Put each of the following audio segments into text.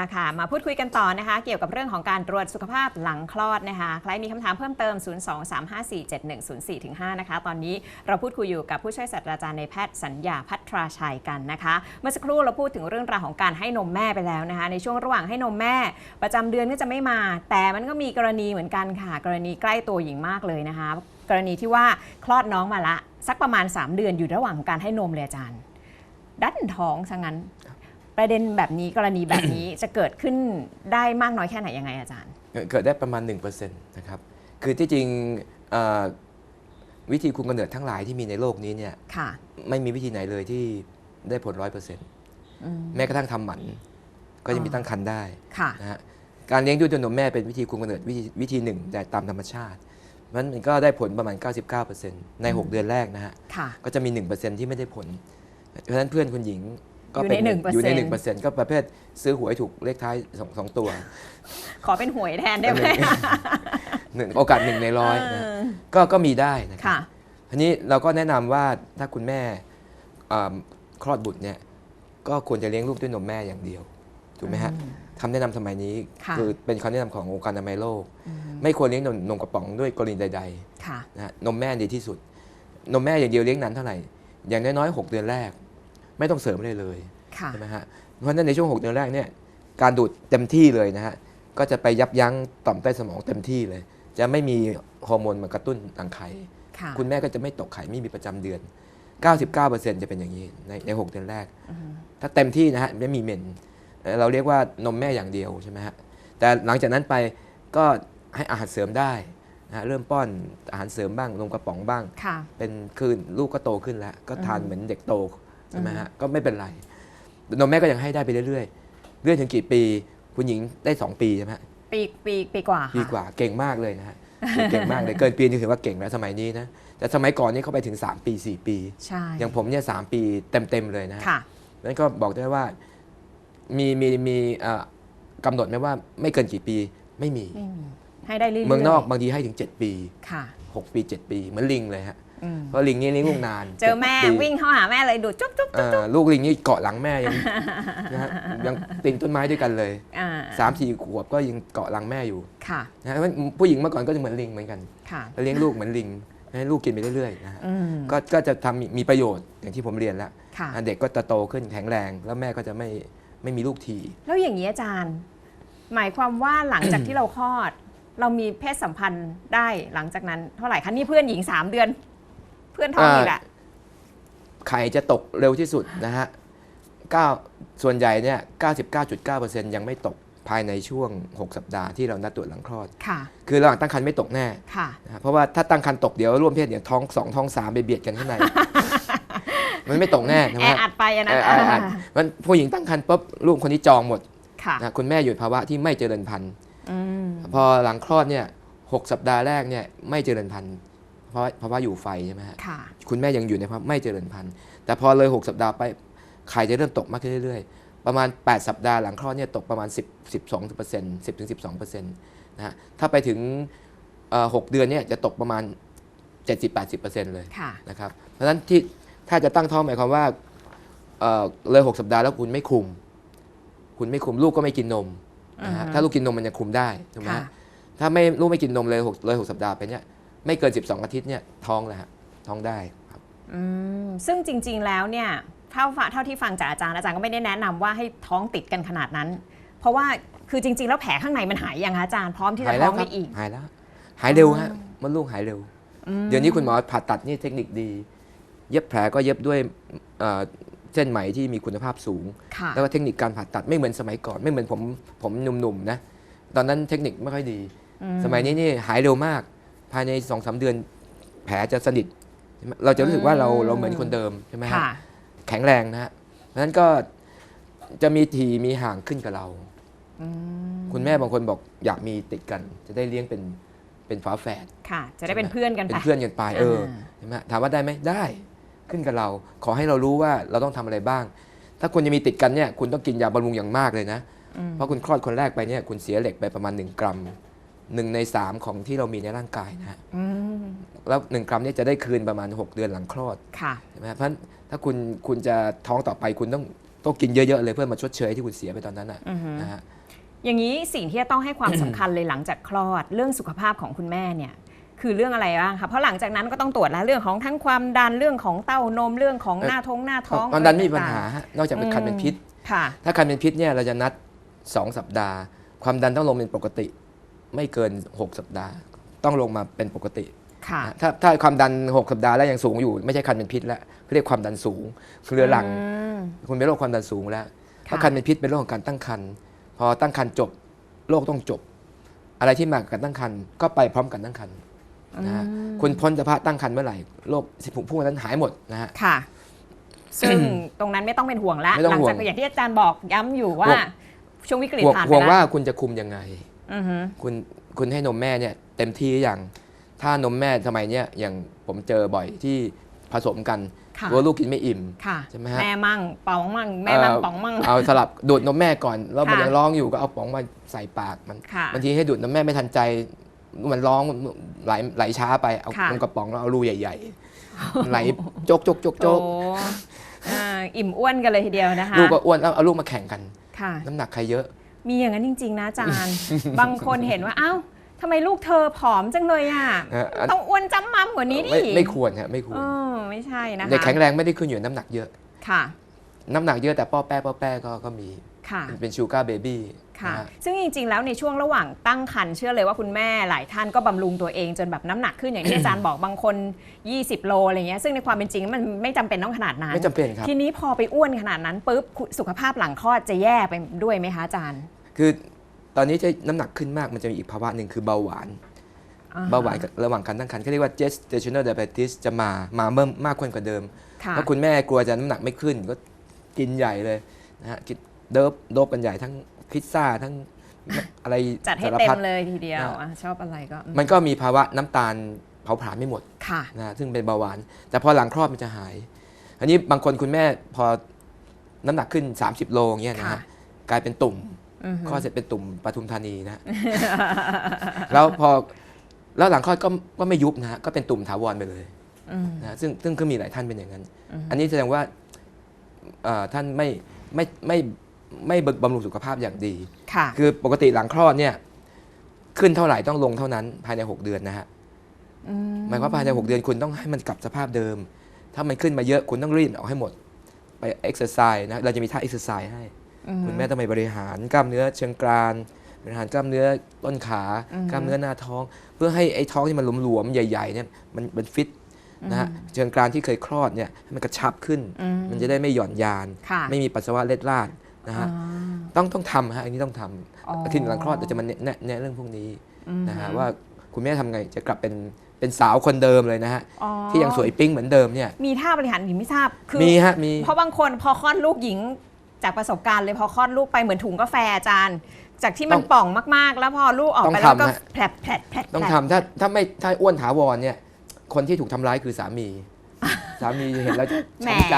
ละค่ะ มาพูดคุยกันต่อนะคะ เกี่ยวกับเรื่องของการตรวจสุขภาพหลังคลอดนะคะ ใครมีคำถามเพิ่มเติม 023547104-5 นะคะ ตอนนี้เราพูดคุยอยู่กับผู้ช่วยศาสตราจารย์ในแพทย์สัญญาพัทราชัยกันนะคะ เมื่อสักครู่เราพูดถึงเรื่องราวของการให้นมแม่ไปแล้วนะคะ ในช่วงระหว่างให้นมแม่ ประจำเดือนก็จะไม่มา แต่มันก็มีกรณีเหมือนกันค่ะ กรณีใกล้ตัวหญิงมากเลยนะคะ กรณีที่ว่าคลอดน้องมาละ สักประมาณ 3 เดือนอยู่ระหว่างของการให้นมเลยอาจารย์ดันท้องซะงั้น ประเด็นแบบนี้กรณีแบบนี้ จะเกิดขึ้นได้มากน้อยแค่ไหนยังไงอาจารย์ เกิดได้ประมาณ 1%นะครับ คือที่จริงเอ่อวิธีคุมกำเนิดทั้งหลายที่มีในโลกนี้เนี่ยค่ะไม่มีวิธีไหนเลยที่ได้ผลร้อยเปอร์เซ็นต์อืมแม้กระทั่งทำหมันก็ยังมีอ๋อตั้งครรภ์ได้ค่ะนะฮะการเลี้ยงด้วยตัวนมแม่เป็นวิธีคุมกำเนิดวิธีวิธีหนึ่งแต่ตามธรรมชาติมันก็ได้ผลประมาณ 99%ใน 6 เดือนแรกนะฮะค่ะก็จะมี 1%ที่ไม่ได้ผล เพราะฉะนั้นเพื่อนคุณหญิง ก็อยู่เป็นใน1%อยู่ใน1%ก็ประเภทซื้อหวยถูกเลขท้ายสองสองตัว ขอเป็นหวยแทนได้ไหมหนึ่งโอกาสหนึ่งในร้อยนะเออก็ก็มีได้นะครัค่ะทีนี้เราก็แนะนำว่าถ้าคุณแม่อ่าคลอดบุตรเนี่ยก็ควรจะเลี้ยงลูกด้วยนมแม่อย่างเดียวถูกไหมฮะอืมคำแนะนำสมัยนี้ค่ะอเป็นคำแนะนำขององค์การอนามัยโลกอืมไม่ควรเลี้ยงนมนมกระป๋องด้วยกรณีใดค่ะๆนะฮะนมแม่ดีที่สุด นมแม่อย่างเดียวเลี้ยงนานเท่าไหร่อย่างน้อยๆหกเดือนแรก ไม่ต้องเสริมเลยเลยค่ะใช่ไหมฮะเพราะฉะนั้นในช่วง 6 เดือนแรกเนี่ยการดูดเต็มที่เลยนะฮะก็จะไปยับยั้งต่อมใต้สมองเต็มที่เลย จะไม่มีฮอร์โมนมากระตุ้นรังไข่ค่ะคุณแม่ก็จะไม่ตกไข่ไม่มีประจำเดือน 99%จะเป็นอย่างนี้ในใน6เดือนแรก อืมถ้าเต็มที่นะฮะไม่มีเมนเอ่อเราเรียกว่านมแม่อย่างเดียวใช่ไหมฮะแต่หลังจากนั้นไปก็ให้อาหารเสริมได้นะฮะเริ่มป้อนอาหารเสริมบ้างนมกระป๋องบ้าง ค่ะ เป็นคือลูกก็โตขึ้นแล้ว ก็ทานอืมเหมือนเด็กโต ใช่ไหมฮะก็ไม่เป็นไรนมแม่ก็ยังให้ได้ไปเรื่อยๆ เรื่อยถึงกี่ปี คุณหญิงได้ 2 ปีใช่ไหมฮะปีปีปีกว่าค่ะปีกว่าเก่งมากเลยนะฮะเก่งมากเลยเกินปีนี่ถือว่าเก่งแล้วสมัยนี้นะแต่สมัยก่อนนี่เขาไปถึง 3 ปี 4 ปีใช่อย่างผมเนี่ยสามปีเต็มๆเลยนะฮะค่ะนั้นก็บอกได้ว่ามีมีมีเอ่อกำหนดไหมว่าไม่เกินกี่ปีไม่มีไม่มีให้ได้เรื่อยๆเมืองนอกบางทีให้ถึง 7 ปีค่ะ6ปี 7 ปีเหมือนลิงเลยฮะอืม เพราะลิงนี่เลี้ยงลูกนาน เจอแม่จ็ดปีวิ่งเข้าหาแม่เลยดูดจุ๊บจุ๊บเอ่อลูกลิงนี่เกาะหลังแม่ยังนะฮะยังปีนต้นไม้ด้วยกันเลยอ่าสามสี่ขวบก็ยังเกาะหลังแม่อยู่ค่ะนะฮะเพราะผู้หญิงเมื่อก่อนก็จะเหมือนลิงเหมือนกันค่ะแล้วเลี้ยงลูกเหมือนลิงให้ลูกกินไปเรื่อยๆนะฮะอืมก็ก็จะทำมีมีประโยชน์อย่างที่ผมเรียนแล้วค่ะอะเด็กก็จะโตขึ้นแข็งแรง แล้วแม่ก็จะไม่ไม่มีลูกที แล้วอย่างนี้อาจารย์ หมายความว่าหลังจากที่เราคลอด เรามีเพศสัมพันธ์ได้หลังจากนั้นเท่าไหร่คะนี่เพื่อนหญิง 3 เดือนเพื่อนท้องอีกแหละไข่จะตกเร็วที่สุดนะฮะ9ส่วนใหญ่เนี่ย 99.9%ยังไม่ตกภายในช่วง 6 สัปดาห์ที่เรานัดตรวจหลังคลอด ค่ะ คือระหว่างตั้งครรภ์ไม่ตกแน่ค่ะนะฮะเพราะว่าถ้าตั้งครรภ์ตกเดี๋ยวร่วมเพศเดี๋ยวท้องสองท้องสามไปเบียดกันข้างใน มันไม่ตกแน่ใช่ไหแอมอัดไปอะนะเออเออเออมันผู้หญิงตั้งครรภ์ปุ๊บลูกคนนี้จองหมดค่ะนะคุณแม่อยู่ในภาวะที่ไม่เจริญพันธุ์อืมพอหลังคลอดเนี่ยหกสัปดาห์แรกเนี่ยไม่เจริญพันธุ์ เพราะเพราะว่าอยู่ไฟใช่ไหมฮะค่ะคุณแม่ยังอยู่ในภาวะไม่เจริญพันธุ์ แต่พอเลย 6 สัปดาห์ไปไข่จะเริ่มตกมากขึ้นเรื่อยๆ ประมาณ 8 สัปดาห์หลังคลอดเนี่ยตกประมาณ 10 12เปอร์เซ็นต์10ถึง12เปอร์เซ็นต์นะฮะถ้าไปถึงเอ่อ6เดือนเนี่ยจะตกประมาณ 70-80เปอร์เซ็นต์เลยค่ะนะครับเพราะฉะนั้นที่ถ้าจะตั้งท้องหมายความว่าเอ่อเลย6สัปดาห์แล้วคุณไม่คุม คุณไม่คุมลูกก็ไม่กินนมนะฮะอือฮึถ้าลูกกินนมมันจะคุมได้ถูกไหมค่ะฮะถ้าไม่ลูกไม่กินนมเลย6เลย6สัปดาห์ไปเนี่ย ไม่เกิน 12 อาทิตย์เนี่ยท้องแล้วฮะท้องได้ครับอืมซึ่งจริง ๆ แล้วเนี่ยเท่าฟะเท่าที่ฟังจากอาจารย์อาจารย์ก็ไม่ได้แนะนำว่าให้ท้องติดกันขนาดนั้น เพราะว่าคือจริง ๆ แล้วแผลข้างในมันหายยังคะอาจารย์พร้อมที่จะหายท้แล้อวงครัได้อีกหายแล้วหายเร็วฮะอ๋อมดลูกหายเร็วอืมเดี๋ยวนี้คุณหมอผ่าตัดนี่เทคนิคดี เย็บแผลก็เย็บด้วยเอ่อเส้นไหมที่มีคุณภาพสูงค่ะแล้วก็เทคนิคการผ่าตัดไม่เหมือนสมัยก่อน ไม่เหมือนผมผมหนุ่มๆนะ ตอนนั้นเทคนิคไม่ค่อยดีอืสมัยนี้นี่หายเร็วมาก ภายใน2อสเดือน แผลจะสนิทใช่ไหมเราจะรู้สึกว่าเราเราเหมือนคนเดิมใช่ไหมฮะค่ะแข็งแรงนะฮะเพราะฉะนั้นก็จะมีทีมีห่างขึ้นกับเราอืมคุณแม่บางคนบอกอยากมีติดกัน จะได้เลี้ยงเป็นเป็นฝาแฝดค่ะ จะได้เป็นเพื่อนกันเป็ไปนเพื่อนกันไปเอออ่าใช่ไหมถามว่าได้ไหมได้ขึ้นกับเรา ขอให้เรารู้ว่าเราต้องทำอะไรบ้าง ถ้าคุณจะมีติดกันเนี่ยคุณต้องกินยาบำรุงอย่างมากเลยนะอืมเพราะคุณคลอดคนแรกไปเนี่ยคุณเสียเหล็กไปประมาณ 1 กรัม หนึ่งใน3ของที่เรามีในร่างกายนะฮะอืมแล้ว1กรัมเนี่ยจะได้คืนประมาณ 6 เดือนหลังคลอดค่ะ ใช่ไหมฮะเพราะฉะนั้นถ้าคุณคุณจะท้องต่อไปคุณต้องต้องกินเยอะๆเลยเพื่อมาชดเชยที่คุณเสียไปตอนนั้นน่ะอือฮึ นะฮะ อย่างนี้สิ่งที่จะต้องให้ความสำคัญเลยหลังจากคลอดเรื่องสุขภาพของคุณแม่เนี่ยคือเรื่องอะไรบ้างคะเพราะหลังจากนั้นก็ต้องตรวจแล้วเรื่องของทั้งความดันเรื่องของเต้านมเรื่องของเอ่อ หน้าท้องหน้าท้องความดันไม่มีปัญต่งๆหาฮะนอกจากเป็นคันเป็นพิษ ค่ะ ถ้าคันเป็นพิษเนี่ยเราจะนัด 2 สัปดาห์ ความดันต้องลงเป็นปกติ ไม่เกิน 6 สัปดาห์ ต้องลงมาเป็นปกติค่ะนะถ้าถ้าความดัน 6 สัปดาห์แล้วยังสูงอยู่ ไม่ใช่คันเป็นพิษแล้วเขาเรียกความดันสูงเรือรังอืมคุณเป็นโรคความดันสูงแล้วค่ะถ้าคันเป็นพิษเป็นโรคของการตั้งครรภ์พอตั้งครรภ์จบโรคต้องจบ อะไรที่มากับการตั้งครรภ์ก็ไปพร้อมกันตั้งครรภ์นะฮะคุณพ้นสภาพตั้งครรภ์เมื่อไหร่โรคสิบพวกนั้นหายหมดนะฮะค่ะ ซึ่งตรงนั้นไม่ต้องเป็นห่วงแล้วไม่ต้องหลัห่วงจากอย่างที่อาจารย์บอกย้ำอยู่ว่าห่วงช่วงวิกฤตห่วงผ่านไปห่วงแล้วว่าคุณจะคุมยังไง อือฮึคุณคุณให้นมแม่เนี่ยเต็มที่หรือยัง ถ้านมแม่สมัยเนี้ยอย่างผมเจอบ่อยที่ผสมกันค่ะ กลัวลูกกินไม่อิ่ม ค่ะ ใช่ไหมฮะ แม่มั่งป๋องมั่งแม่มั่งป๋องมั่ง เอาสลับดูดนมแม่ก่อน แล้วมันค่ะยังร้องอยู่ก็เอาป๋องมาใส่ปากมันค่ะบางทีให้ดูดนมแม่ไม่ทันใจ มันร้องไหลไหลช้าไปเอาค่ะ นมกระป๋องแล้วเอารูใหญ่ ๆ ไหลจกจกจกจโอ้กอ่าอิ่มอ้วนกันเลยทีเดียวนะคะลูกก็อ้วนเอาเอาลูกมาแข่งกัน ค่ะ น้ำหนักใครเยอะ มีอย่างนั้นจริง ๆ นะอาจารย์ บางคนเห็นว่า เอ้าทำไมลูกเธอผอมจังเลยอะ เอ่ออันต้องอ้วนจำมั่มกว่านี้ดิไม่ไม่ควรฮะไม่ควเอรอไม่ใช่นะคะเด็กแข็งแรงไม่ได้ขึ้นอยู่กับน้ำหนักเยอะ ค่ะ น้ำหนักเยอะแต่ป้อแป้ป้อแป้ก็ก็มี ค่ะ เป็นชูการ์เบบี้ ค่ะ ซึ่งจริงๆ แล้วในช่วงระหว่างตั้งครรภ์เชื่อเลยว่าคุณแม่หลายท่านก็บำรุงตัวเองจนแบบน้ำหนักขึ้นอย่างที่อาจารย์บอกบางคน 20 โลอะไรเงี้ยซึ่งในความเป็นจริงมันไม่จำเป็นต้องขนาดนั้น ไม่จำเป็นครับ ทีนี้พอไปอ้วนขนาดนั้นปุ๊บคุณสุขภาพหลังคลอดจะแย่ไปด้วยไหมคะอาจารย์คือตอนนี้จะน้ำหนักขึ้นมากมันจะมีอีกภาวะหนึ่งคือเบาหวาน อ่เบาหวานกับระหว่างการตั้งครรภ์เขาเรียกว่า gestational diabetes จะมามาเพิ่มมากขึ้นกว่าเดิม ค่ะถ้าคุณแม่กลัวจะน้ำหนักไม่ขึ้นก็กินใหญ่เลยนะฮะกินเดิบโดบกันใหญ่ทั้ง พิซซ่าทั้งอะไรจัดให้สารเต็พัมเลยทีเดียวนะอะชอบอะไรก็ มันก็มีภาวะน้ำตาลเผาผลาญไม่หมดค่ะนะฮะซึ่งเป็นเบาหวาน แต่พอหลังคลอดมันจะหาย อันนี้บางคนคุณแม่พอน้ำหนักขึ้น 30 โลอย่างเงี้ยนะค่ะฮะกลายเป็นตุ่มอือฮึคลอดเสร็จเป็นตุ่มปทุมธานีนะฮะแล้วพอแล้วหลังคลอดก็ก็ไม่ยุบนะฮะก็เป็นตุ่มถาวรไปเลยอืมนะฮะซึ่งซึ่งก็มีหลายท่านเป็นอย่างนั้นอือฮึอันนี้แสดงว่าเอ่อท่านไม่ไม่ไม่ ไม่บำรุงสุขภาพอย่างดี ค่ะ คือปกติหลังคลอดเนี่ยขึ้นเท่าไหร่ต้องลงเท่านั้นภายใน 6 เดือนนะฮะอืมหมายความว่าภายใน 6 เดือนคุณต้องให้มันกลับสภาพเดิม ถ้ามันขึ้นมาเยอะคุณต้องรีดออกให้หมด ไปเอ็กซ์ไซส์นะเราจะมีท่าเอ็กซ์ไซส์ให้อืคุณแม่ต้องไปบริหารกล้ามเนื้อเชิงกรานบริหารกล้ามเนื้อต้นขาอือฮึกล้ามเนื้อหน้าท้อง เพื่อให้ไอ้ท้องที่มันหลวมๆใหญ่ๆเนี่ยมันมันฟิตนะฮะเชิงกรานที่เคยคลอดเนี่ยให้มันกระชับขึ้นอืมันจะได้ไม่หย่อนยานค่ะไม่มีปัสสาวะเล็ดลาด นะอ่าฮะต้องต้องทำฮะอันนี้ต้องทอ๋อำอาทิตย์หลังคลอดเราจะมาแนะแนะแนะเรื่องพวกนี้อืมนะฮะว่าคุณแม่ทำไงจะกลับเป็นเป็นสาวคนเดิมเลยนะฮะอ๋อที่ยังสวยปิ๊งเหมือนเดิมเนี่ยมีท่าบริหารหญิงไม่ทราบคือมีฮะมีเพราะบางคนพอคลอดลูกหญิงจากประสบการณ์เลยพอคลอดลูกไปเหมือนถุงกาแฟอาจารย์ จากที่มันป่องมากๆ แล้วพอลูกออกไปแล้วก็แผลบแผลบแผลบต้องแผลบทำถ้าถ้าไม่ถ้าอ้วนถาวรเนี่ย คนที่ถูกทำร้ายคือสามี สามีเห็นแล้วจะแหมช้ำใจ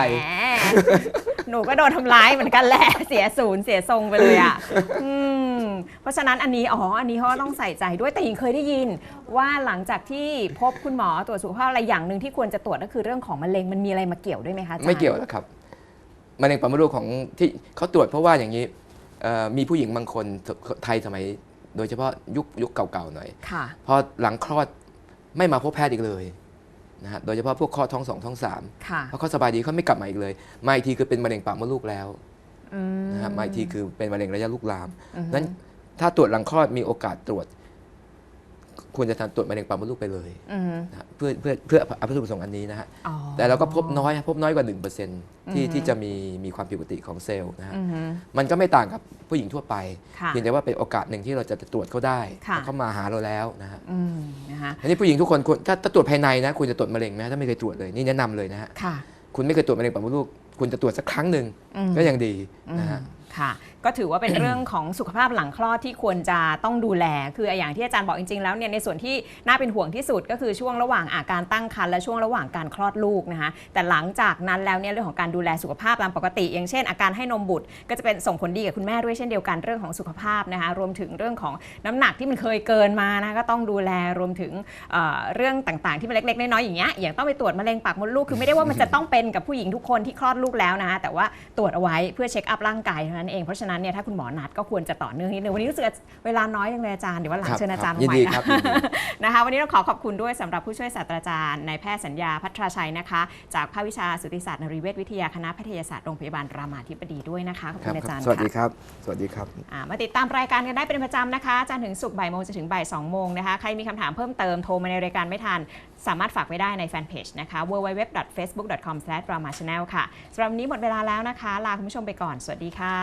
หนูก็โดนทำร้ายเหมือนกันแหละ เสียศูนย์เสียทรงไปเลยอะอืมเพราะฉะนั้นอันนี้อ๋ออันนี้เขาก็ต้องใส่ใจด้วยแต่หญิงเคยได้ยิน ว่าหลังจากที่พบคุณหมอตรวจสุขภาพอะไรอย่างหนึ่งที่ควรจะตรวจก็คือเรื่องของมะเร็งมันมีอะไรมาเกี่ยวด้วยไหมคะอาจารย์ไม่เกี่ยวแล้วครับมะเร็งปากมดลูกของที่เขาตรวจเพราะว่าอย่างนี้เอ่อมีผู้หญิงบางคนไทยสมัย โดยเฉพาะยุคยุคเก่าๆหน่อยค่ะพอหลังคลอดไม่มาพบแพทย์อีกเลย นะฮะโดยเฉพาะพวกข้อท้องสองท้องสามค่ะ เพราะเขาสบายดีเขาไม่กลับมาอีกเลย มาอีกทีคือเป็นมะเร็งปากมดลูกแล้วอืม นะฮะมาอีกทีคือเป็นมะเร็งระยะลุกลามอือฮึ นั้นถ้าตรวจหลังคลอดมีโอกาสตรวจ ควรจะทำตรวจมะเร็งปากมดลูกไปเลยอืมนะฮะเพื่อเพื่อเพื่อเอาวัตถุประสงค์อันนี้นะฮะ อ๋อแต่เราก็พบน้อยฮะพบน้อยกว่า 1%ที่อือฮึที่จะมีมีความผิดปกติของเซลล์นะฮะ อือฮึ มันก็ไม่ต่างกับผู้หญิงทั่วไป ค่ะเพียงแต่ว่าเป็นโอกาสหนึ่งที่เราจะตรวจเขาได้ค่ะ แล้วเขามาหาเราแล้วนะฮะอืมนะคะอันนี้ผู้หญิงทุกคนควรถ้าถ้าตรวจภายในนะคุณจะตรวจมะเร็งไหมถ้าไม่เคยตรวจเลยนี่แนะนำเลยนะฮะ ค่ะ คุณไม่เคยตรวจมะเร็งปากมดลูก คุณจะตรวจสักครั้งหนึ่งอืม ก็ยังดีนะฮะ ค่ะ ก็ถือว่าเป็นเรื่องของสุขภาพหลังคลอดที่ควรจะต้องดูแล คืออย่างที่อาจารย์บอกจริงๆแล้วเนี่ยในส่วนที่น่าเป็นห่วงที่สุดก็คือช่วงระหว่างอาการตั้งครรภ์และช่วงระหว่างการคลอดลูกนะคะแต่หลังจากนั้นแล้วเนี่ยเรื่องของการดูแลสุขภาพตามปกติ อย่างเช่น อาการให้นมบุตร ก็จะเป็นส่งผลดีกับคุณแม่ด้วยเช่นเดียวกันเรื่องของสุขภาพนะคะรวมถึงเรื่องของน้ำหนักที่มันเคยเกินมานะก็ต้องดูแลรวมถึงเเรื่องต่างๆที่มันเล็กๆน้อยๆอย่างเงี้ยอย่างต้องไปตรวจมะเร็งปากมดลูกคือไม่ได้ว่ามันจะต้องเป็นกับผู้หญิงทุกคนที่คลอดลูกแล้วนะคะแต่ว่าตรวจเอาไว้เพื่อเช็คอัพร่างกายเท่านั้นเองเพราะฉะนั้นเนี่ยถ้าคุณหมอนัดก็ควรจะต่อเนื่องนิดนึงวันนี้รู้สึกเวลาน้อยจังเลยอาจารย์เดี๋ยววันหลังครับเชิญอาจารย์ยินมาใหม่ดีนะครับยินดีนะคะ วันนี้เราขอขอบคุณด้วยสำหรับผู้ช่วยศาสตราจารย์นายแพทย์สัญญาพัทราชัยนะคะ จากภาควิชาสุติศาสตร์นรีเวชวิทยาคณะแพทยศาสตร์โรงพยาบาลรามาธิบดีด้วยนะคะขอบครัคุบณอาจารย์สวัสดีค่ะครับสวัสดีครับอ่ามาติดตามรายการกันได้เป็นประจำนะคะจันทร์ถึงศุกร์บ่ายโมงจนถึงบ่ายสองโมงนะคะใครมีคำถามเพิ่มเติมโทรมาในรายการไม่ทัน สามารถฝากไว้ได้ในแฟนเพจนะคะ www.facebook.com/ramachannel ค่ะสำหรับวันนี้หมดเวลาแล้วนะคะ ลาคุณผู้ชมไปก่อน สวัสดีค่ะ